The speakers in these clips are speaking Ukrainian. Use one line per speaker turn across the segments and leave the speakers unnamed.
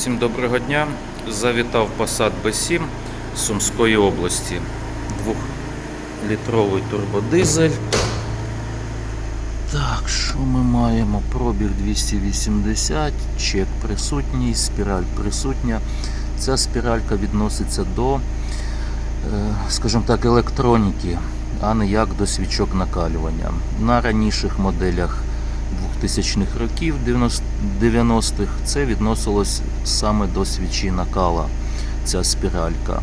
Всім доброго дня. Завітав Passat B7 з Сумської області. Двохлітровий турбодизель. Так, що ми маємо? Пробіг 280, чек присутній, спіраль присутня. Ця спіралька відноситься до, е, скажімо так, електроніки, а не як до свічок накалювання. На раніших моделях 2000-х років 90-х це відносилось саме до свічі накала, ця спіралька.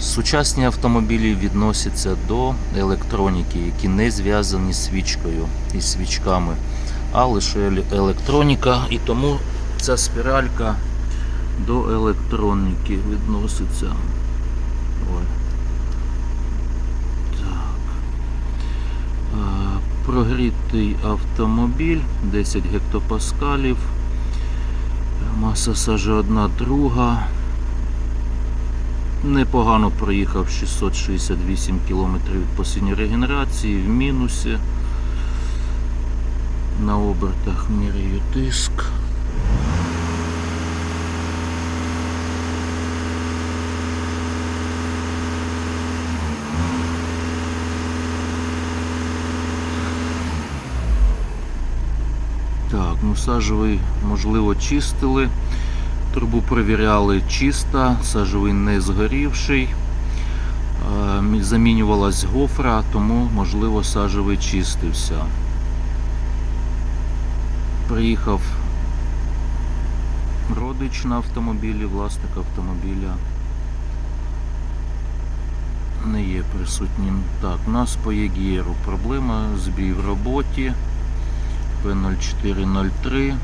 Сучасні автомобілі відносяться до електроніки, які не зв'язані з свічкою і свічками, а лише електроніка, і тому ця спіралька до електроніки відноситься. Ой. Так. Е, Прогрітий автомобіль 10 гектопаскалів. Маса сажі одна друга. Непогано проїхав 668 км від посіння регенерації в мінусі. На обертах міряю тиск. Так, сажевий, можливо, чистили. Трубу перевіряли чиста, сажевий не згорівший. Е, Замінювалась гофра, тому, можливо, сажевий чистився. Приїхав родич на автомобілі, власник автомобіля не є присутнім. Так, у нас по ЄГРу проблема, збій в роботі. P0403.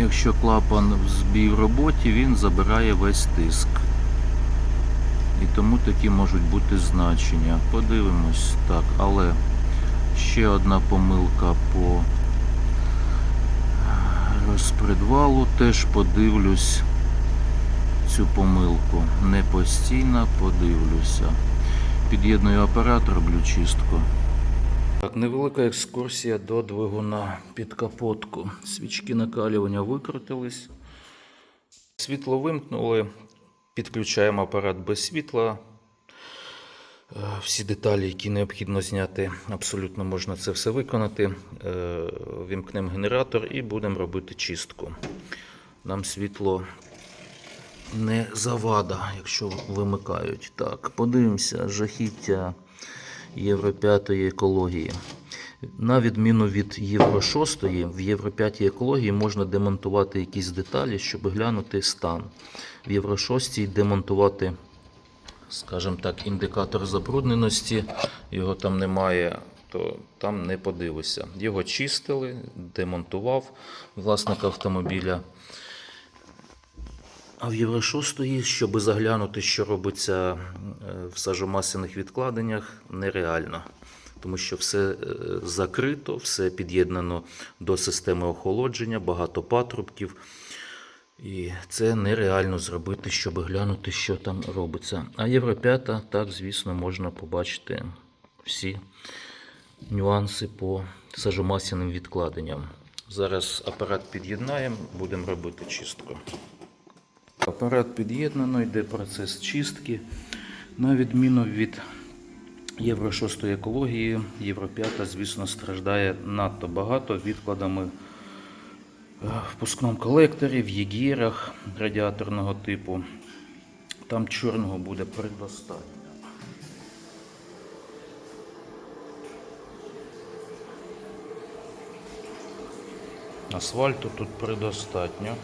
Якщо клапан в збій в роботі, він забирає весь тиск. І тому такі можуть бути значення. Подивимось. Так, але ще одна помилка по розпредвалу. Теж подивлюсь цю помилку. Не постійно подивлюся. Під'єдную апарат, роблю чистку. Так, невелика екскурсія до двигуна під капотку. Свічки накалювання викрутились. Світло вимкнули. Підключаємо апарат без світла. Е, Всі деталі, які необхідно зняти, абсолютно можна це все виконати. Е, Вімкнемо генератор і будемо робити чистку. Нам світло не завада, якщо вимикають. Так, подивимося, жахіття Євро 5 екології. На відміну від Євро 6, в Євро 5 екології можна демонтувати якісь деталі, щоб глянути стан. В Євро 6 демонтувати, скажімо так, індикатор забрудненості, його там немає, то там не подивишся. Його чистили, демонтував власник автомобіля. А в Євро 6, щоб заглянути, що робиться е, в сажомасляних відкладеннях, нереально. Тому що все е, закрито, все під'єднано до системи охолодження, багато патрубків. І це нереально зробити, щоб глянути, що там робиться. А Євро 5, так, звісно, можна побачити всі нюанси по сажомасляним відкладенням. Зараз апарат під'єднаємо, будемо робити чистку. Апарат під'єднано, йде процес чистки. На відміну від Євро 6 екології, Євро 5, звісно, страждає надто багато відкладами е, в пускному колекторі, в єгірах радіаторного типу. Там чорного буде предостатньо. Асфальту тут предостатньо.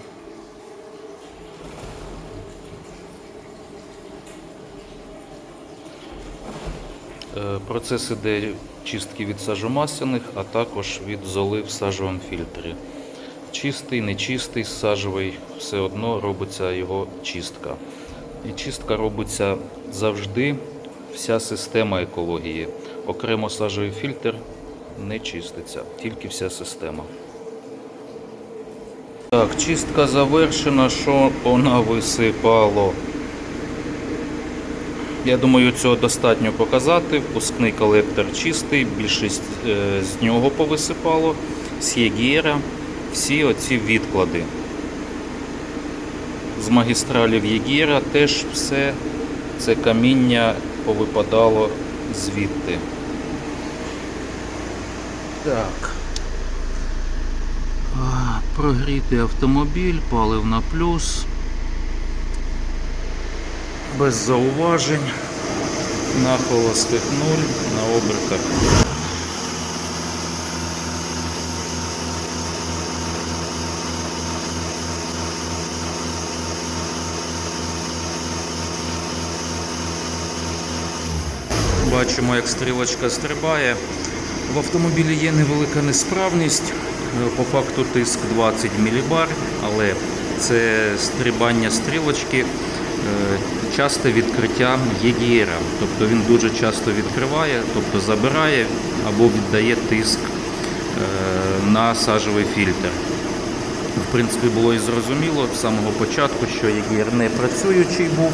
Процес іде чистки від сажомасляних, а також від золи в сажовому фільтрі. Чистий, нечистий, сажовий, все одно робиться його чистка. І чистка робиться завжди вся система екології. Окремо сажовий фільтр не чиститься, тільки вся система. Так, чистка завершена, що вона висипало. Я думаю, цього достатньо показати. Впускний колектор чистий, більшість е, з нього повисипало. з Єгіра всі оці відклади. З магістралів Єгіра теж все це каміння повипадало звідти. Так. А, Прогрітий автомобіль, палив на плюс. Без зауважень. На холостих нуль, на обертах. Бачимо, як стрілочка стрибає. В автомобілі є невелика несправність. По факту тиск 20 мілібар, але це стрибання стрілочки, часте відкриття ЄГР. Тобто він дуже часто відкриває, тобто забирає або віддає тиск е, на сажовий фільтр. В принципі, було і зрозуміло з самого початку, що ЄГР не працюючий був,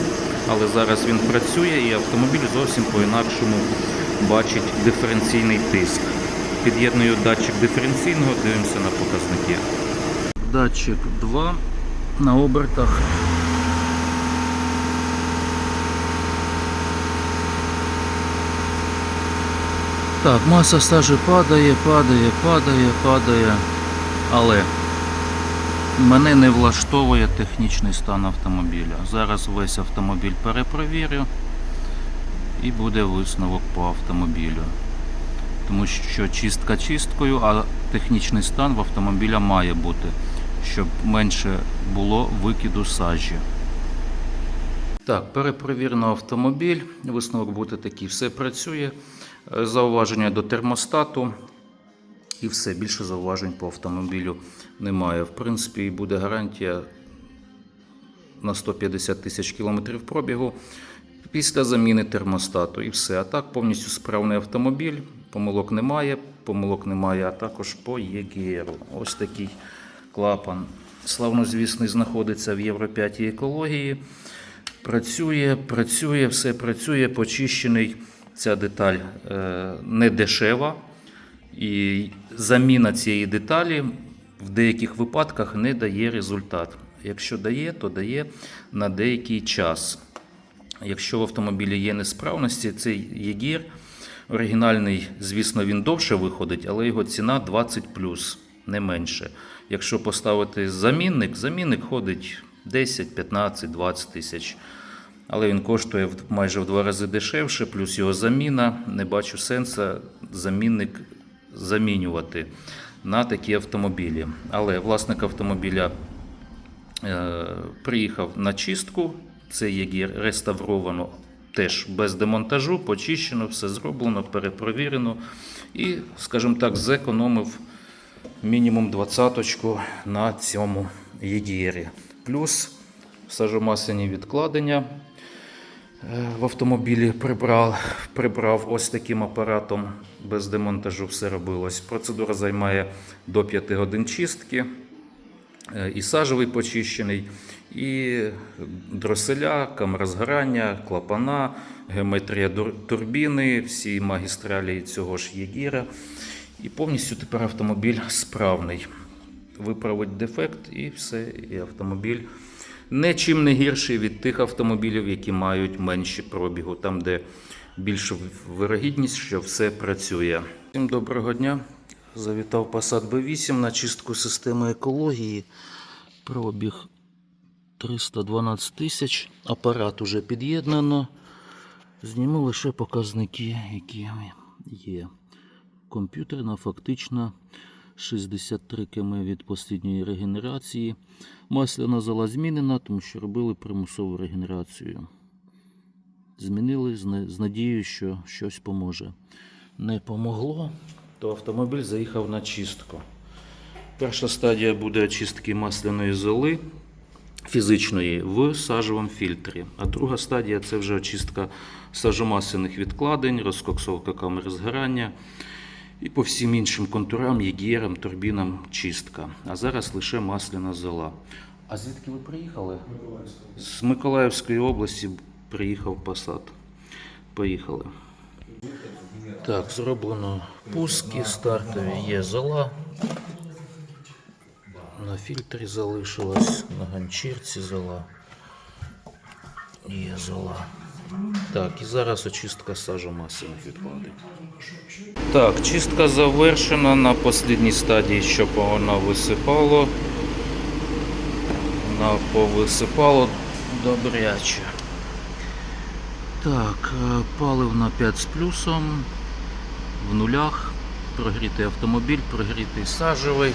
але зараз він працює і автомобіль зовсім по-інакшому бачить диференційний тиск. Під'єдную датчик диференційного, дивимося на показники. Датчик 2 на обертах. Так, маса стажу падає, падає, падає, падає. Але мене не влаштовує технічний стан автомобіля. Зараз весь автомобіль перепровірю і буде висновок по автомобілю. Тому що чистка чисткою, а технічний стан в автомобіля має бути, щоб менше було викиду сажі. Так, перепровірено автомобіль. Висновок буде такий. Все працює. Зауваження до термостату. І все, більше зауважень по автомобілю немає. В принципі, буде гарантія на 150 тисяч кілометрів пробігу після заміни термостату. І все. А так повністю справний автомобіль. Помилок немає, помилок немає, а також по ЄГР. Ось такий клапан. Славнозвісний знаходиться в Євро 5 екології. Працює, працює, все працює, почищений. Ця деталь е, не дешева. І заміна цієї деталі в деяких випадках не дає результат. Якщо дає, то дає на деякий час. Якщо в автомобілі є несправності, цей ЄГІР оригінальний, звісно, він довше виходить, але його ціна 20 не менше. Якщо поставити замінник, замінник ходить 10, 15, 20 тисяч. Але він коштує майже в два рази дешевше, плюс його заміна. Не бачу сенсу замінник замінювати на такі автомобілі. Але власник автомобіля е, приїхав на чистку. Це є реставровано теж без демонтажу, почищено, все зроблено, перепровірено. І, скажімо так, зекономив мінімум двадцяточку на цьому єдірі. Плюс сажомасляні відкладення в автомобілі прибрав, прибрав ось таким апаратом. Без демонтажу все робилось. Процедура займає до 5 годин чистки. Е, І сажевий почищений, і дроселя, камера згорання, клапана, геометрія турбіни, всі магістралі цього ж єгіра. І повністю тепер автомобіль справний. Виправить дефект і все, і автомобіль нічим не гірший від тих автомобілів, які мають менші пробігу, там, де більша вирогідність, що все працює. Всім доброго дня. Завітав Passat B8 на чистку системи екології. Пробіг 312 тисяч. Апарат уже під'єднано. Зніму лише показники, які є. Комп'ютерна фактично 63 км від послідньої регенерації. Масляна зала змінена, тому що робили примусову регенерацію. Змінили з надією, що щось поможе. Не помогло, то автомобіль заїхав на чистку. Перша стадія буде очистки масляної золи фізичної в сажовому фільтрі. А друга стадія це вже очистка сажомасляних відкладень, розкоксовка камери згорання і по всім іншим контурам, єгірам, турбінам чистка. А зараз лише масляна зола. А звідки ви приїхали? З Миколаївської області приїхав Passat. Поїхали. Так, зроблено пуски стартові, є зола. на фільтрі залишилась, на ганчірці зола. Є зола. Так, і зараз очистка сажомасляних відходів. Так, чистка завершена на останній стадії, щоб вона висипало. Вона повисипало добряче. Так, е, паливна 5 з плюсом, в нулях, прогрітий автомобіль, прогрітий сажевий.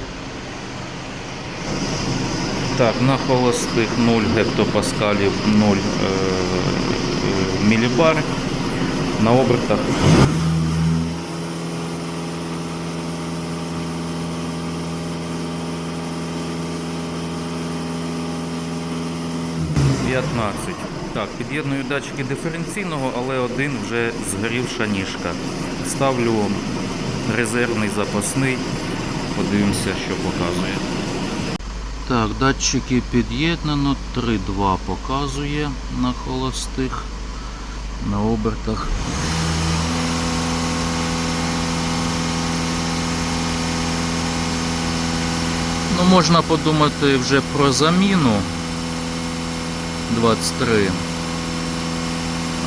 Так, на холостих 0 гектопаскалів 0 е, е, мілібар. На обертах – 15. Так, під'єдную датчики диференційного, але один вже згорівша ніжка. Ставлю резервний запасний. Подивимося, що показує. Так, датчики під'єднано, 3.2 показує на холостих, на обертах. Ну, можна подумати вже про заміну 23.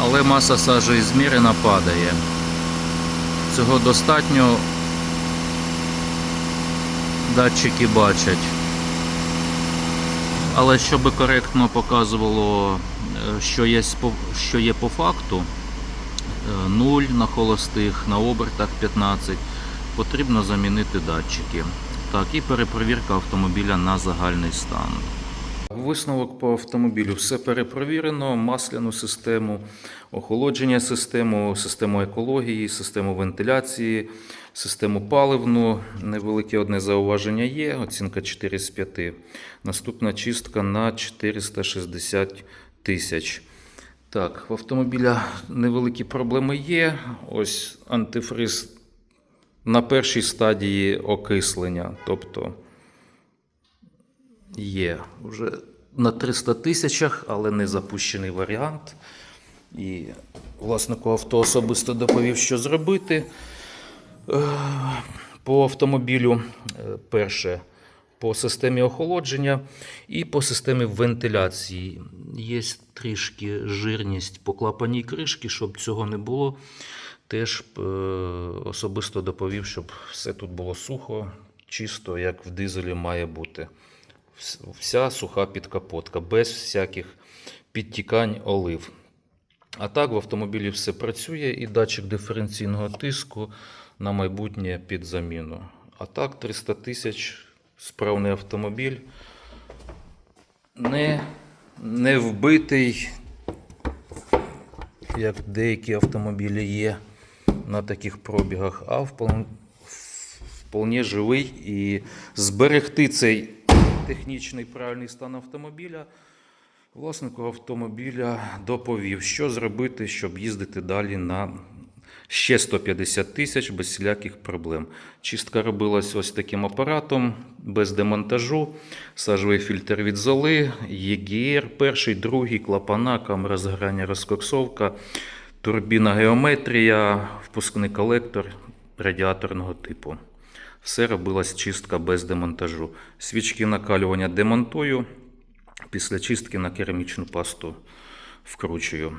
Але маса сажі змірена падає. Цього достатньо датчики бачать. Але щоб коректно показувало, що є, що є по факту, 0 на холостих, на обертах 15, потрібно замінити датчики. Так, і перепровірка автомобіля на загальний стан. Висновок по автомобілю. Все перепровірено, масляну систему, охолодження систему, систему екології, систему вентиляції, систему паливну. Невелике одне зауваження є. Оцінка 4 з 5. Наступна чистка на 460 тисяч. Так, в автомобіля невеликі проблеми є. Ось антифриз на першій стадії окислення. Тобто є вже на 300 тисячах, але не запущений варіант. І власнику авто особисто доповів, що зробити Е, по автомобілю. Е, Перше по системі охолодження і по системі вентиляції. Є трішки жирність по клапаній кришки, щоб цього не було. Теж е, особисто доповів, щоб все тут було сухо, чисто, як в дизелі має бути. Вся суха підкапотка, без всяких підтікань олив. А так в автомобілі все працює і датчик диференційного тиску на майбутнє під заміну. А так 300 тисяч справний автомобіль. Не, не вбитий, як деякі автомобілі є на таких пробігах, а вполне, вполне живий і зберегти цей технічний правильний стан автомобіля. Власнику автомобіля доповів, що зробити, щоб їздити далі на ще 150 тисяч без всіляких проблем. Чистка робилась ось таким апаратом, без демонтажу, сажовий фільтр від золи, ЄГР, перший, другий, клапана, камера згорання, розкоксовка, турбіна геометрія, впускний колектор радіаторного типу. Все робилась чистка без демонтажу. Свічки накалювання демонтую. Після чистки на керамічну пасту вкручую.